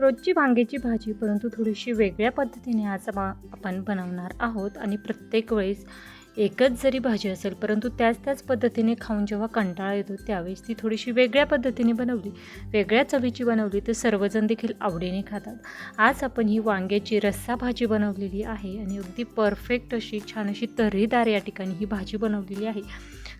रोजची वांग्याची भाजी परंतु थोडीशी वेगळ्या पद्धतीने आज बा आपण बनवणार आहोत आणि प्रत्येक वेळेस एकच जरी भाजी असेल परंतु त्याच त्याच पद्धतीने खाऊन जेव्हा कंटाळा येतो त्यावेळेस ती थोडीशी वेगळ्या पद्धतीने बनवली वेगळ्या चवीची बनवली तर सर्वजण देखील आवडीने खातात. आज आपण ही वांग्याची रस्सा भाजी बनवलेली आहे आणि अगदी परफेक्ट अशी छान अशी तर्रीदार या ठिकाणी ही भाजी बनवलेली आहे.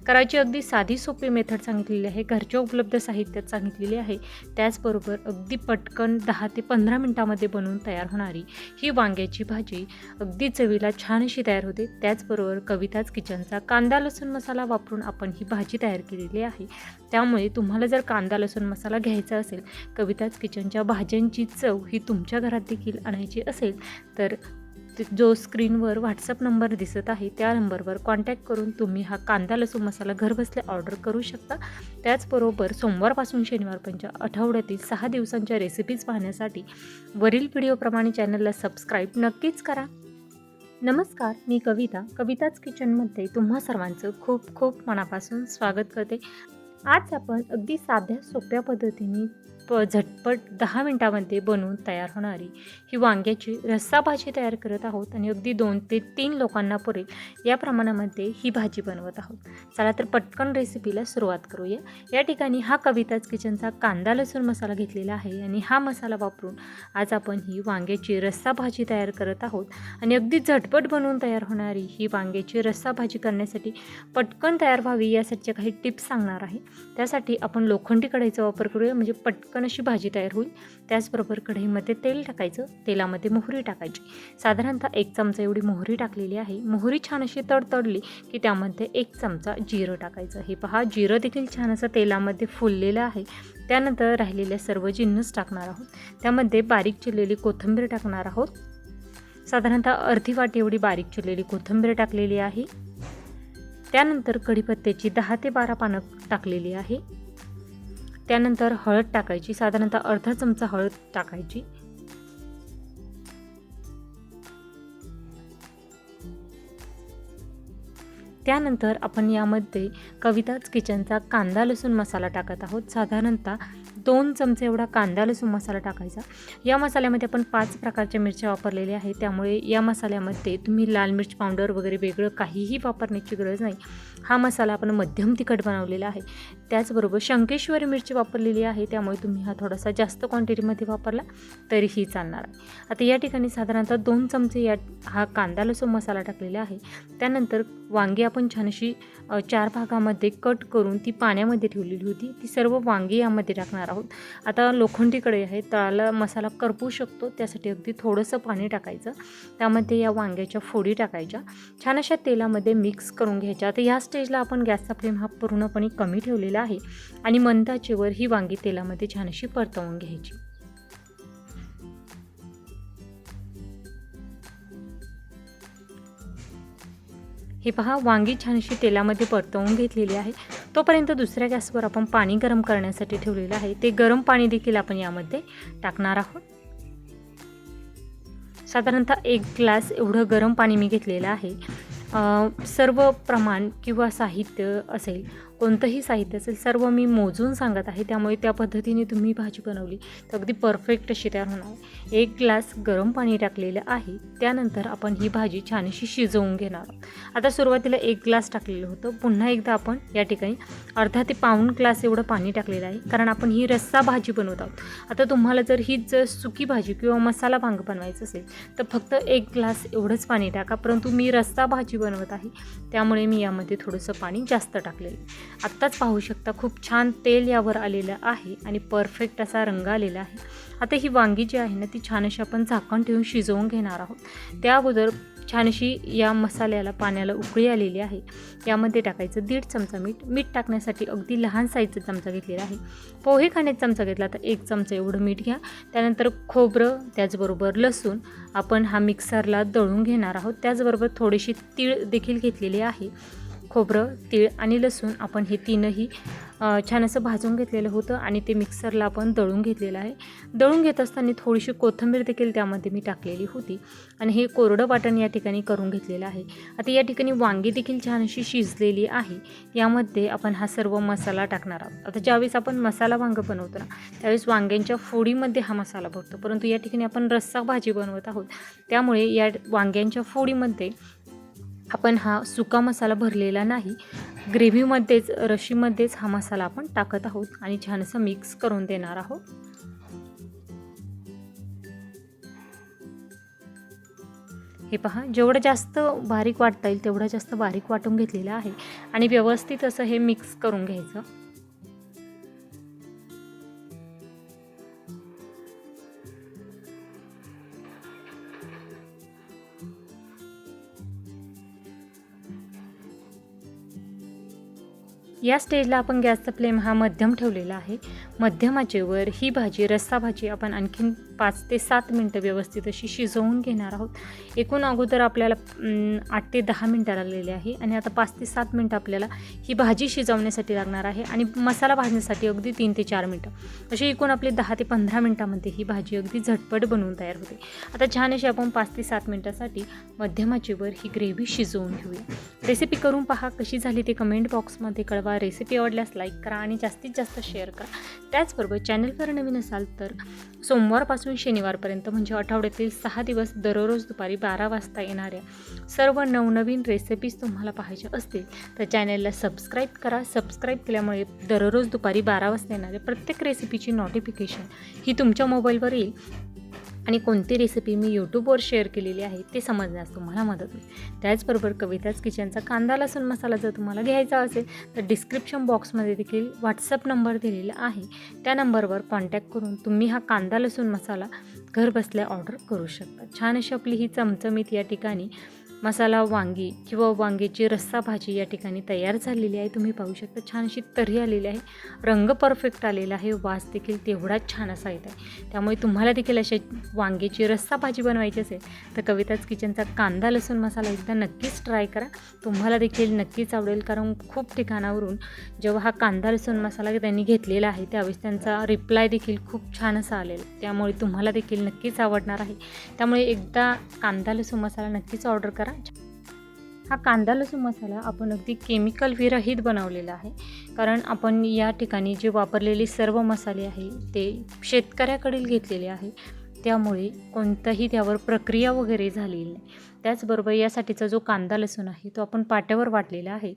करायची अगदी साधी सोपी मेथड सांगितलेली आहे घरच्या उपलब्ध साहित्यात सांगितलेली आहे. त्याचबरोबर अगदी पटकन दहा ते पंधरा मिनटामध्ये बनवून तयार होणारी ही वांग्याची भाजी अगदी चवीला छान अशी तयार होते. त्याचबरोबर कविताच किचनचा कांदा लसूण मसाला वापरून आपण ही भाजी तयार केलेली आहे. त्यामुळे तुम्हाला जर कांदा लसूण मसाला घ्यायचा असेल कविताच किचनच्या भाज्यांची चव ही तुमच्या घरात देखील आणायची असेल तर जो स्क्रीनवर व्हॉट्सअप नंबर दिसत आहे त्या नंबरवर कॉन्टॅक्ट करून तुम्ही हा कांदा लसूण मसाला घरबसल्या ऑर्डर करू शकता. त्याचबरोबर सोमवारपासून शनिवारपर्यंत आठवड्यातील सहा दिवसांच्या रेसिपीज पाहण्यासाठी वरील व्हिडिओप्रमाणे चॅनलला सबस्क्राईब नक्कीच करा. नमस्कार मी कविता. कविताच किचनमध्ये तुम्हा सर्वांचं खूप खूप मनापासून स्वागत करते. आज आपण अगदी साध्या सोप्या पद्धतीने प झटपट दहा मिनटामध्ये बनवून तयार होणारी ही वांग्याची रस्सा भाजी तयार करत आहोत आणि अगदी दोन ते तीन लोकांना पुरेल या प्रमाणामध्ये ही भाजी बनवत आहोत. चला तर पटकन रेसिपीला सुरुवात करूया. या ठिकाणी हा कविताच किचनचा कांदा लसूण मसाला घेतलेला आहे आणि हा मसाला वापरून आज आपण ही वांग्याची रस्सा भाजी तयार करत आहोत आणि अगदी झटपट बनवून तयार होणारी ही वांग्याची रस्सा भाजी करण्यासाठी पटकन तयार व्हावी यासाठीच्या काही टिप्स सांगणार आहे. त्यासाठी आपण लोखंडी कढईचा वापर करूया म्हणजे पटकन अशी भाजी तयार होईल. त्याचबरोबर कढईमध्ये तेल टाकायचं. तेलामध्ये मोहरी टाकायची. साधारणतः एक चमचा एवढी मोहरी टाकलेली आहे. मोहरी छान अशी तडतडली की त्यामध्ये एक चमचा जिरं टाकायचं. हे पहा जिरं देखील छान असं तेलामध्ये फुललेलं आहे. त्यानंतर राहिलेल्या सर्व जिन्नस टाकणार आहोत. त्यामध्ये बारीक चिरलेली कोथिंबीर टाकणार आहोत. साधारणतः अर्धी वाटी एवढी बारीक चिरलेली कोथिंबीर टाकलेली आहे. त्यानंतर कढीपत्त्याची दहा ते बारा पानं टाकलेली आहे. त्यानंतर हळद टाकायची साधारणतः अर्धा चमचा हळद टाकायची. त्यानंतर आपण यामध्ये कविताच किचनचा कांदा लसूण मसाला टाकत आहोत. साधारणतः दोन चमचे एवढा कांदा लसूण मसाला टाकायचा. या मसाल्यामध्ये आपण पाच प्रकारच्या मिरच्या वापरलेल्या आहेत. त्यामुळे या मसाल्यामध्ये तुम्ही लाल मिर्च पावडर वगैरे वेगळं काहीही वापरण्याची गरज नाही. हा मसाला आपण मध्यम तिखट बनवलेला आहे. त्याचबरोबर शंकेश्वरी मिरची वापरलेली आहे. त्यामुळे तुम्ही हा थोडासा जास्त क्वांटिटीमध्ये वापरला तरीही चालणार आहे. आता या ठिकाणी साधारणतः दोन चमचे या हा कांदा लसूण मसाला टाकलेला आहे. त्यानंतर वांगी आपण छान अशी चार भागामध्ये कट करून ती पाण्यामध्ये ठेवलेली होती. ती सर्व वांगी यामध्ये टाकणार आहोत. आता लोखंडी कढई आहे तळाला मसाला करपू शकतो. त्यासाठी अगदी थोडंसं पाणी टाकायचं. त्यामध्ये या वांग्याच्या फोडी टाकायच्या. छान अशा तेलामध्ये मिक्स करून घ्यायच्या. आता या स्टेजला आपण गॅसचा फ्लेम हा पूर्णपणे कमी ठेवलेला आहे आणि मंदाचेवर ही वांगी तेलामध्ये छान अशी परतवून घ्यायची. हे पहा वांगी छानशी तेलामध्ये परतवून घेतलेली आहे. तोपर्यंत दुसऱ्या गॅसवर आपण पाणी गरम करण्यासाठी ठेवलेलं आहे. ते गरम पाणी देखील आपण यामध्ये टाकणार आहोत. साधारणतः एक ग्लास एवढं गरम पाणी मी घेतलेलं आहे. सर्व प्रमाण किंवा साहित्य असेल कोणतंही साहित्य असेल सर्व मी मोजून सांगत आहे. त्यामुळे त्या पद्धतीने तुम्ही भाजी बनवली तर अगदी परफेक्ट अशी तयार होणार एक ग्लास गरम पाणी टाकलेलं आहे. त्यानंतर आपण ही भाजी छानशी शिजवून घेणार आहोत. आता सुरुवातीला एक ग्लास टाकलेलं होतं. पुन्हा एकदा आपण या ठिकाणी अर्धा ते पाऊण ग्लास एवढं पाणी टाकलेलं आहे. कारण आपण ही रस्सा भाजी बनवत आहोत. आता तुम्हाला जर ही जर सुकी भाजी किंवा मसाला भांग बनवायचं असेल तर फक्त एक ग्लास एवढंच पाणी टाका. परंतु मी रस्सा भाजी बनवत आहे. त्यामुळे मी यामध्ये थोडंसं पाणी जास्त टाकलेलं आहे. आत्ताच पाहू शकता खूप छान तेल यावर आलेलं आहे आणि परफेक्ट असा रंग आलेला आहे. आता ही वांगी जी आहे ना ती छान अशी आपण झाकण ठेवून शिजवून घेणार आहोत. त्या अगोदर छान अशी या मसाल्याला पाण्याला उकळी आलेली आहे. यामध्ये टाकायचं दीड चमचा मीठ. मीठ टाकण्यासाठी अगदी लहान साईजचा चमचा घेतलेला आहे. पोहे खाण्याचा चमचा घेतला तर एक चमचा एवढं मीठ घ्या. त्यानंतर खोबरं त्याचबरोबर लसूण आपण हा मिक्सरला दळून घेणार आहोत. त्याचबरोबर थोडीशी तीळ देखील घेतलेली आहे. खोबरं तीळ आणि लसूण आपण हे तीनही छान असं भाजून घेतलेलं होतं आणि ते मिक्सरला आपण दळून घेतलेलं आहे. दळून घेत असताना थोडीशी कोथिंबीर देखील त्यामध्ये मी टाकलेली होती आणि हे कोरडं वाटण या ठिकाणी करून घेतलेलं आहे. आता या ठिकाणी वांगी देखील छान अशी शिजलेली आहे. यामध्ये आपण हा सर्व मसाला टाकणार आहोत. आता ज्यावेळेस आपण मसाला वांगं बनवतो ना त्यावेळेस वांग्यांच्या फोडीमध्ये हा मसाला भरतो. परंतु या ठिकाणी आपण रस्सा भाजी बनवत आहोत. त्यामुळे या वांग्यांच्या फोडीमध्ये आपण हा सुका मसाला भरलेला नाही. ग्रेव्हीमध्येच रशीमध्येच हा मसाला आपण टाकत आहोत आणि छानसं मिक्स करून देणार आहोत. हे पहा जेवढं जास्त बारीक वाटता येईल तेवढं जास्त बारीक वाटून घेतलेलं आहे. आणि व्यवस्थित असं हे मिक्स करून घ्यायचं. या स्टेजला आपण गॅसचा फ्लेम हा मध्यम ठेवलेला आहे. मध्यमाचेवर ही भाजी रस्सा भाजी आपण आणखीन पाच ते सात मिनटं व्यवस्थित अशी शिजवून घेणार आहोत. एकूण अगोदर आपल्याला आठ ते दहा मिनटं लागलेली आहे आणि आता पाच ते सात मिनटं आपल्याला ही भाजी शिजवण्यासाठी लागणार आहे आणि मसाला भाजण्यासाठी अगदी तीन ते चार मिनटं. अशी एकूण आपली दहा ते पंधरा मिनटामध्ये ही भाजी अगदी झटपट बनवून तयार होते. आता छान अशी आपण पाच ते सात मिनटासाठी मध्यमाचीवर ही ग्रेव्ही शिजवून घेऊया. रेसिपी करून पहा कशी झाली ते कमेंट बॉक्समध्ये कळवा. रेसिपी आवडल्यास लाईक करा आणि जास्तीत जास्त शेअर करा. त्याचबरोबर चॅनलवर नवीन असाल तर सोमवारपासून शनिवारपर्यंत म्हणजे आठवड्यातील सहा दिवस दररोज दुपारी बारा वाजता येणाऱ्या सर्व नवनवीन रेसिपीज तुम्हाला पाहायच्या असतील. तर चॅनलला सबस्क्राईब करा. सबस्क्राईब केल्यामुळे दररोज दुपारी बारा वाजता येणाऱ्या प्रत्येक रेसिपीची नोटिफिकेशन ही तुमच्या मोबाईलवर येईल. आणि कोणती रेसिपी मी यूट्यूबवर शेअर केलेली आहे ते समजण्यास तुम्हाला मदत होईल. त्याचबरोबर कविताच किचनचा कांदा लसूण मसाला जर तुम्हाला घ्यायचा असेल तर डिस्क्रिप्शन बॉक्समध्ये देखील व्हॉट्सअप नंबर दिलेला आहे. त्या नंबरवर कॉन्टॅक्ट करून तुम्ही हा कांदा लसूण मसाला घरबसल्या ऑर्डर करू शकता. छान अशी आपली ही चमचमीत या ठिकाणी मसाला वांगी किंवा वांगीची रस्सा भाजी या ठिकाणी तयार झालेली आहे. तुम्ही पाहू शकता छान अशी तरी आलेली आहे. रंग परफेक्ट आलेला आहे. वास देखील तेवढाच छान असा येत आहे. त्यामुळे तुम्हाला देखील अशा वांगीची रस्सा भाजी बनवायची असेल तर कविताच किचनचा कांदा लसूण मसाला एकदा नक्कीच ट्राय करा. तुम्हाला देखील नक्कीच आवडेल कारण खूप ठिकाणावरून जेव्हा हा कांदा लसूण मसाला त्यांनी घेतलेला आहे त्यावेळेस त्यांचा रिप्लाय देखील खूप छान असा आलेला त्यामुळे तुम्हाला देखील नक्कीच आवडणार आहे. त्यामुळे एकदा कांदा लसूण मसाला नक्कीच ऑर्डर करा. हा कांदा लसूण मसाला आपण अगदी केमिकल विरहित बनवलेला आहे. कारण आपण या ठिकाणी जे वापरलेले सर्व मसाले आहे ते शेतकऱ्याकडील घेतलेले आहे. त्यामुळे कोणताही त्यावर प्रक्रिया वगैरे झालेली नाही. त्याचबरोबर यासाठीचा जो कांदा लसूण आहे तो आपण पाट्यावर वाटलेला आहे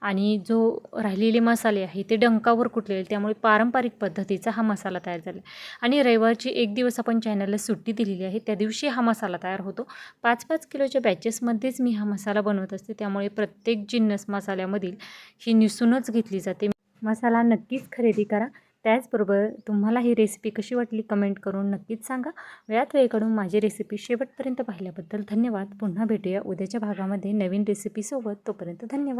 आणि जो राहिलेले मसाले आहे ते डंकावर कुटलेले त्यामुळे पारंपरिक पद्धतीचा हा मसाला तयार झाला. आणि रविवारची एक दिवस आपण चॅनलला सुट्टी दिलेली आहे त्या दिवशी हा मसाला तयार होतो. पाच पाच किलोच्या बॅचेसमध्येच मी हा मसाला बनवत असते त्यामुळे प्रत्येक जिन्नस मसाल्यामधील ही निसूनच घेतली जाते. मसाला नक्कीच खरेदी करा. त्याचबरोबर तुम्हाला ही रेसिपी कशी वाटली कमेंट करून नक्कीच सांगा. वेळात वेळेकडून माझी रेसिपी शेवटपर्यंत पाहिल्याबद्दल धन्यवाद. पुन्हा भेटूया उद्याच्या भागामध्ये नवीन रेसिपीसोबत तोपर्यंत धन्यवाद.